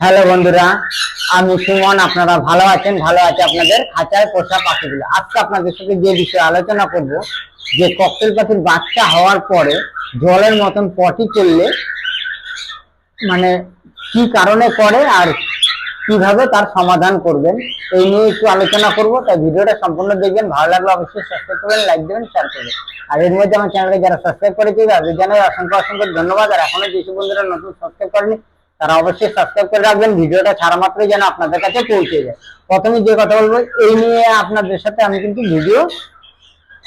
Hello বন্ধুরা, আমি সুমন, আপনারা ভালো আছেন? ভালো আছে আপনাদের খাঁচায় পোষা পাখিগুলো। আজকে আপনাদের সাথে যে বিষয়ে আলোচনা করব, যে ককটেল পাখির বাচ্চা হওয়ার পরে জলের মতন পটি করলে মানে কি কারণে করে আর কীভাবে তার সমাধান করবেন, এই নিয়ে একটু আলোচনা করব। তাই ভিডিওটা সম্পূর্ণ দেখবেন, ভালো লাগলে অবশ্যই সাবস্ক্রাইব করবেন লাইক দেবেন শেয়ার করবেন। আর এর মধ্যে আমার চ্যানেলকে যারা সাবস্ক্রাইব করেছে, তাদের জানাই অসংখ্য অসংখ্য ধন্যবাদ। আর এখনও যেসব বন্ধুরা নতুন সাবস্ক্রাইব করেনি তারা অবশ্যই সাবস্ক্রাইব করে রাখবেন, ভিডিওটা ছাড়া মাত্রই যেন আপনাদের কাছে পৌঁছে যায়। প্রথমে যে কথা বলব, এই নিয়ে আপনাদের সাথে আমি কিন্তু ভিডিও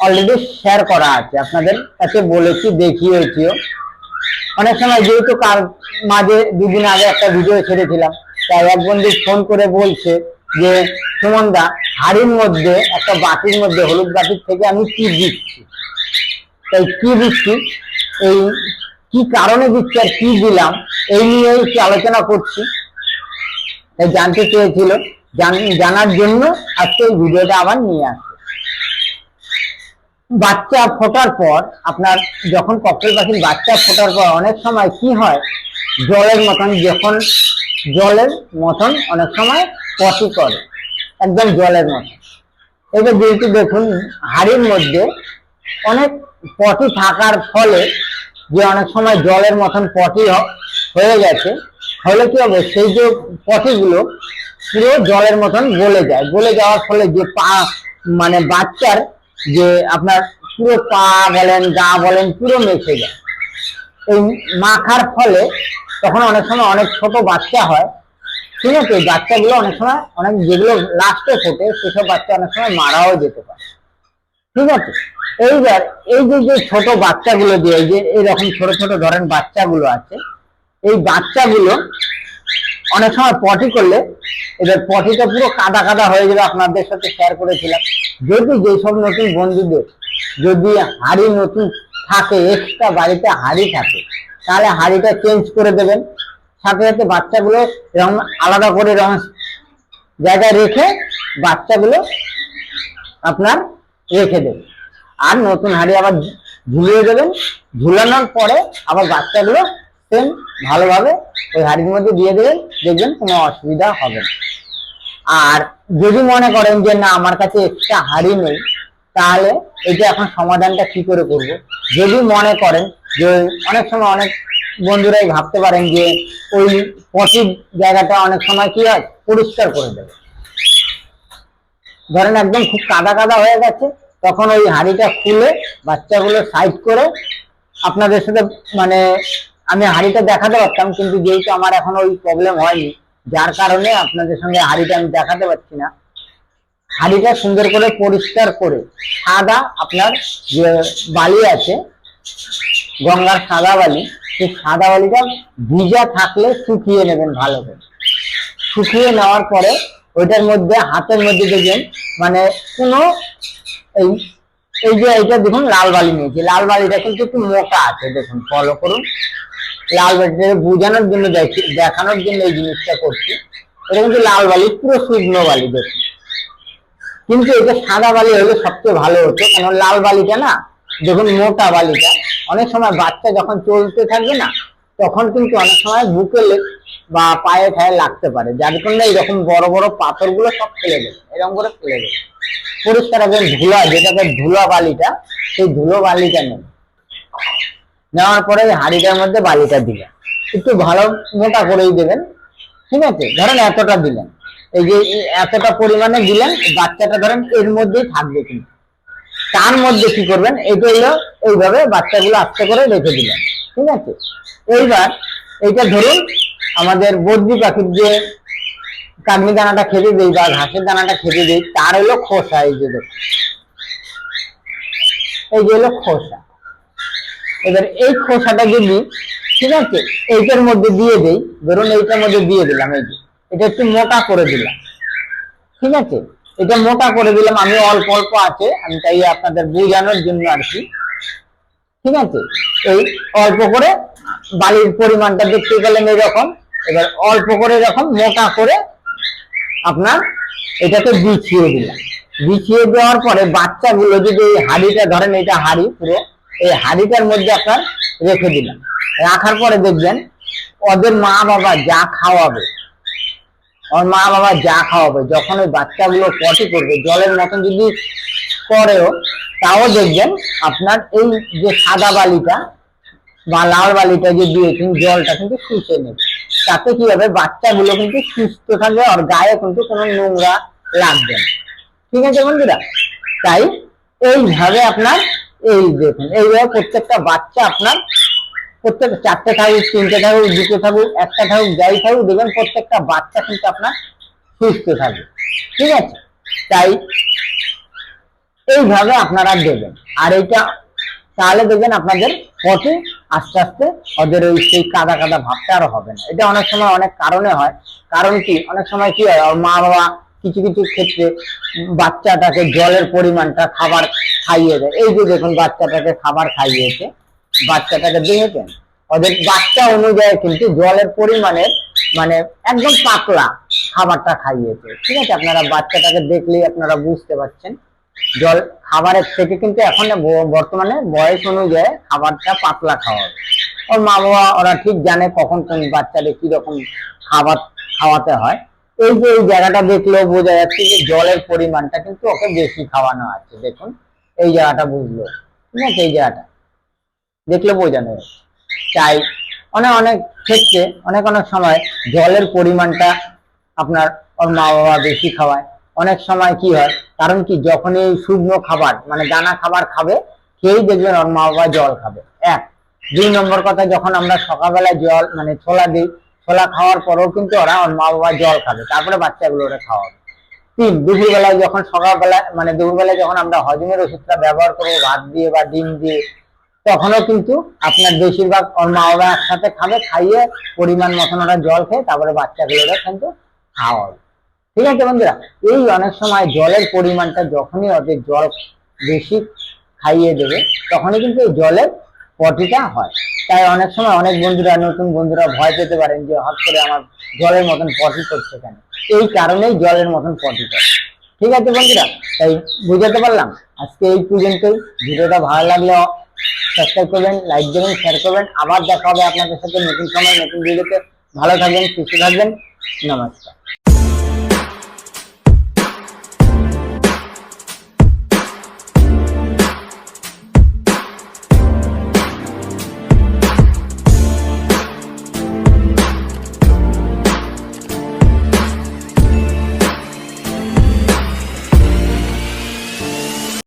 অলরেডি শেয়ার করা আছে। আপনাদের কাছে বলেছি, দেখিয়েছিও। অনেক সময় যেহেতু কার মাঝে দুদিন আগে একটা ভিডিও ছেড়েছিলাম, তাই এক বন্ধু ফোন করে বলছে যে সুমন দা হাড়ির মধ্যে, একটা বাটির মধ্যে হলুদ বাটির থেকে আমি কি দিচ্ছি? তাই কি দিচ্ছি? এই কি কারণে দিচ্ছি আর কি দিলাম? এই নিয়ে একটু আলোচনা করছি। তাই জানতে চেয়েছিল। জানার জন্য আজকে এই ভিডিওটা আবার নিয়ে আসছে বাচ্চা ফোটার পর আপনার যখন ককটেল পাখির বাচ্চা ফোটার পর অনেক সময় কি হয়, জলের মতন যখন জলের মতন অনেক সময় পটি করে, একদম জলের মতন। এবার যেহেতু দেখুন, হাড়ির মধ্যে অনেক পটি থাকার ফলে যে অনেক সময় জলের মতন পটি হয়ে গেছে। হলে কি হবে? সেই যে পটিগুলো পুরো জলের মতন গলে যায়। গলে যাওয়ার ফলে যে পা মানে বাচ্চার যে আপনার পুরো পা বলেন, গা বলেন, পুরো মেখে যায়। এই মাখার ফলে তখন অনেক সময় অনেক ছোট বাচ্চা হয়। ঠিক আছে? বাচ্চাগুলো অনেক সময়, অনেক যেগুলো লাস্টে ফোটে সেসব বাচ্চা অনেক সময় মারাও যেতে পারে। ঠিক আছে? এইবার এই যে যে ছোট বাচ্চাগুলো যে এই যে এরকম ছোট ছোট ধরেন বাচ্চাগুলো আছে এই বাচ্চাগুলো অনেক সময় পটি করলে এদের পটিটা পুরো কাদা কাদা হয়ে যাবে। আপনাদের সাথে শেয়ার করেছিলাম। যদি যেসব নতুন বন্ধুদের যদি হাড়ি নতুন থাকে এক্সট্রা বাড়িতে হাড়ি থাকে, তাহলে হাড়িটা চেঞ্জ করে দেবেন। সাথে সাথে বাচ্চাগুলো এরকম আলাদা করে এরকম জায়গায় রেখে বাচ্চাগুলো আপনার রেখে দেবেন। আর নতুন হাড়ি আবার ঝুলিয়ে দেবেন। ঝুলানোর পরে আবার বাচ্চাগুলো সেম ভালোভাবে, ওই হাড়ির মধ্যে দিয়ে দেবেন দেখবেন কোনো অসুবিধা হবে না। আর যদি মনে করেন যে না, আমার কাছে এক্সট্রা হাড়ি নেই, তাহলে এটা এখন সমাধানটা কি করে করব? যদি মনে করেন যে অনেক সময় অনেক বন্ধুরাই ভাবতে পারেন যে ওই পটির জায়গাটা অনেক সময় কি হয়, পরিষ্কার করে দেবে ধরেন একদম খুব কাদা কাদা হয়ে গেছে, তখন ওই হাঁড়িটা খুলে বাচ্চাগুলো সাইড করে আপনাদের সাথে মানে আমি হাঁড়িটা দেখাতে পারতাম, কিন্তু যেহেতু আমার এখন ওই প্রবলেম হয়নি, যার কারণে আপনাদের সঙ্গে হাঁড়িটা আমি দেখাতে পারছি না। হাঁড়িটা সুন্দর করে পরিষ্কার করে, সাদা আপনার যে বালি আছে, গঙ্গার সাদা বালি, সেই সাদা বালিটা ভিজা থাকলে শুকিয়ে নেবেন ভালো করে। শুকিয়ে নেওয়ার পরে ওইটার মধ্যে, হাতের মধ্যে দেখবেন মানে কোনো এই এই যে এইটা দেখুন, লাল বালি নিয়েছি। লাল বালিটা কিন্তু একটু মোটা আছে, দেখুন ফলো করুন। লাল বালিটা বোঝানোর জন্য দেখি, দেখানোর জন্য এই জিনিসটা করছি। এটা কিন্তু লাল বালি, পুরো শুকনো বালি দেখুন। কিন্তু এটা সাদা বালি হলে সবচেয়ে ভালো হতো কারণ লাল বালিটা না, দেখুন মোটা বালিটা, অনেক সময় বাচ্চা যখন চলতে থাকবে না, তখন কিন্তু অনেক সময় বুকে বা পায়ে ঠায়ে লাগতে পারে, যার জন্য এরকম বড় বড় পাথরগুলো সব ফেলে দেবে এরকম করে ফেলে দেবে পরিষ্কার একদম ধুলা, যেটাকে ধুলা বালিটা, সেই ধুলো বালিটা নেবে নেওয়ার পরে হাঁড়িটার মধ্যে বালিটা দিলেন। একটু ভালো মোটা করেই দেবেন ঠিক আছে? ধরেন এতটা দিলেন। এই যে এতটা পরিমাণে দিলেন, বাচ্চাটা ধরেন এর মধ্যেই থাকবে কিন্তু। তার মধ্যে কি করবেন? এটা হলো এইভাবে বাচ্চাগুলো আস্তে করে রেখে দিলেন, ঠিক আছে? এইবার এইটা ধরুন আমাদের বদ্রি পাখির যে কাগনি দানাটা খেতে দেই বা ঘাসের দানাটা খেতে দেই, তার হলো খোসা, এই যে এই যে হলো খোসা। এবার এই খোসাটা যদি, ঠিক আছে, এইটার মধ্যে দিয়ে দেই, ধরুন এইটার মধ্যে দিয়ে দিলাম এই যে, এটা একটু মোটা করে দিলাম, ঠিক আছে? এটা মোটা করে দিলাম, আমি অল্প অল্প আছে, আমি তাই আপনাদের বোঝানোর জন্য আর কি, ঠিক আছে? এই অল্প করে বালির পরিমাণটা দেখতে পেলেন এরকম, এবার অল্প করে এরকম মোটা করে আপনার এটাকে বিছিয়ে দিলাম। বিছিয়ে দেওয়ার পরে বাচ্চাগুলো যদি এই হাড়িটা, ধরেন এটা হাড়ি পুরো এই হাড়িটার মধ্যে আপনার রেখে দিলাম। রাখার পরে দেখবেন ওদের মা বাবা যা খাওয়াবে, ওর মা বাবা যা খাওয়াবে, যখন ওই বাচ্চাগুলো পটি করবে, জলের মতন যদি করেও তাও দেখবেন আপনার এই যে সাদা বালিটা বা লাল বালিটা যে দিয়েছেন জলটা কিন্তু শুষে নেবে। তাতে কি হবে? বাচ্চাগুলো কিন্তু সুস্থ থাকবে আর গায়ে কিন্তু কোনো নোংরা লাগবে না। ঠিক আছে বন্ধুরা? তাই এইভাবে আপনার এই দেখুন এইভাবে প্রত্যেকটা বাচ্চা আপনার প্রত্যেক চারটে থাকুক, তিনটে থাকুক, দুটো থাকুক, একটা থাকুক, যাই থাকুক, দেখবেন প্রত্যেকটা বাচ্চা কিন্তু আপনার সুস্থ থাকবে। ঠিক আছে? তাই এইভাবে আপনারা দেবেন আর এইটা তাহলে দেখবেন আপনাদের পথে আস্তে আস্তে ওদের ওই সেই কাদা কাদা ভাবটা আর হবে না। এটা অনেক সময় অনেক কারণে হয়। কারণ কি? অনেক সময় কি হয়? মা বাবা কিছু কিছু ক্ষেত্রে বাচ্চাটাকে জলের পরিমাণটা খাবার খাইয়ে দেয়। এই যে দেখুন, বাচ্চাটাকে খাবার খাইয়েছে, বাচ্চাটাকে দেখেছেন? ওদের বাচ্চা অনুযায়ী কিন্তু জলের পরিমাণের মানে একদম পাতলা খাবারটা খাইয়েছে। ঠিক আছে, আপনারা বাচ্চাটাকে দেখলেই আপনারা বুঝতে পারছেন। জল খাবারের থেকে কিন্তু এখন বর্তমানে বয়স অনুযায়ী খাবারটা পাতলা খাওয়া ওর মা বাবা ওরা ঠিক জানে কখন কোন বাচ্চাদের কি রকম খাবার খাওয়াতে হয়। এই যে এই জায়গাটা দেখলেও বোঝা যাচ্ছে যে জলের পরিমাণটা কিন্তু ওকে বেশি খাওয়ানো আছে। দেখুন, এই জায়গাটা বুঝলো। ঠিক আছে, এই জায়গাটা। দেখলে বোঝানো তাই অনেক অনেক ক্ষেত্রে, অনেক অনেক সময় জলের পরিমাণটা আপনার ওর মা বাবা বেশি খাওয়ায়। অনেক সময় কি হয়, কারণ কি, যখন এই শুকনো খাবার মানে দানা খাবার খাবে, খেয়েই দেখবেন ওর মা বাবা জল খাবে। এক। দুই নম্বর কথা, যখন আমরা সকালবেলায় জল মানে ছোলা দিই ছোলা খাওয়ার পরেও কিন্তু ওরা ওর মা বাবা জল খাবে। তারপরে বাচ্চাগুলো ওরা খাওয়াবে। তিন, দুপুরবেলায় যখন, সকালবেলা মানে দুপুরবেলায় যখন আমরা হজমের ওষুধটা ব্যবহার করব ভাত দিয়ে বা ডিম দিয়ে, তখনও কিন্তু আপনার বেশিরভাগ ওর মা বাবা একসাথে খাবে, খাইয়ে পরিমাণ মতন ওরা জল খেয়ে তারপরে বাচ্চাগুলোরা কিন্তু খাওয়াবে। ঠিক আছে বন্ধুরা? এই অনেক সময় জলের পরিমাণটা যখনই ওদের জল বেশি খাইয়ে দেবে, তখনই কিন্তু এই জলের পটিটা হয়। তাই অনেক সময় অনেক বন্ধুরা, নতুন বন্ধুরা ভয় পেতে পারেন যে হট করে আমার জলের মতন পটি করছে কেন? এই কারণেই জলের মতন পটি করে। ঠিক আছে বন্ধুরা? তাই বুঝাতে পারলাম? আজকে এই পর্যন্তই। ভিডিওটা ভালো লাগলে সাবস্ক্রাইব করবেন লাইক দেবেন শেয়ার করবেন। আবার দেখা হবে আপনাদের সাথে নতুন সময়, নতুন ভিডিওতে। ভালো থাকবেন, সুস্থ থাকবেন। নমস্কার।